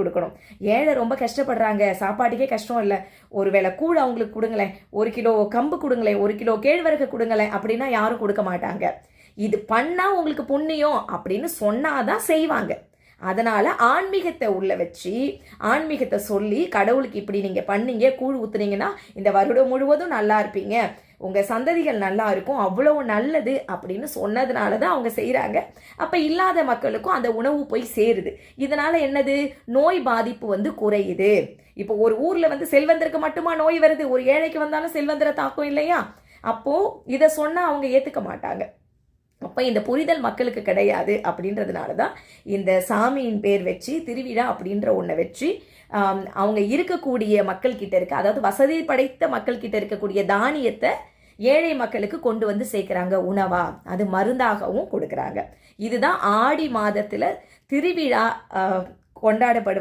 கொடுக்கணும். ஏழை ரொம்ப கஷ்டப்படுறாங்க? சாப்பாட்டுக்கே கஷ்டம் இல்லை. ஒருவேளை கூழ் அவங்களுக்கு கொடுங்களேன். ஒரு கிலோ கம்பு கொடுங்களேன். ஒரு கிலோ கேழ்வரகு கொடுங்களேன் அப்படின்னா யாரும் கொடுக்க மாட்டாங்க. இது பண்ணா உங்களுக்கு புண்ணியம் அப்படின்னு சொன்னாதான் செய்வாங்க. அதனால ஆன்மீகத்தை உள்ள வச்சு ஆன்மீகத்தை சொல்லி கடவுளுக்கு இப்படி நீங்க பண்ணீங்க கூழ் ஊத்துனீங்கன்னா இந்த வருடம் முழுவதும் நல்லா இருப்பீங்க. உங்கள் சந்ததிகள் நல்லா இருக்கும் அவ்வளவு நல்லது அப்படின்னு சொன்னதுனால தான் அவங்க செய்கிறாங்க அப்போ இல்லாத மக்களுக்கும் அந்த உணவு போய் சேருது. இதனால் என்னது? நோய் பாதிப்பு வந்து குறையுது. இப்போ ஒரு ஊரில் வந்து செல்வந்தருக்கு மட்டுமா நோய் வருது? ஒரு ஏழைக்கு வந்தாலும் செல்வந்தரை தாக்கம் இல்லையா? அப்போது இதை சொன்னால் அவங்க ஏற்றுக்க மாட்டாங்க. அப்போ இந்த புரிதல் மக்களுக்கு கிடையாது அப்படின்றதுனால தான் இந்த சாமியின் பேர் வச்சு திருவிழா அப்படின்ற ஒன்றை வச்சு அவங்க இருக்கக்கூடிய மக்கள்கிட்ட இருக்க. அதாவது வசதி படைத்த மக்கள்கிட்ட இருக்கக்கூடிய தானியத்தை ஏழை மக்களுக்கு கொண்டு வந்து சேர்க்குறாங்க உணவா. அது மருந்தாகவும் கொடுக்குறாங்க. இதுதான் ஆடி மாதத்தில் திருவிழா கொண்டாடப்படுவது.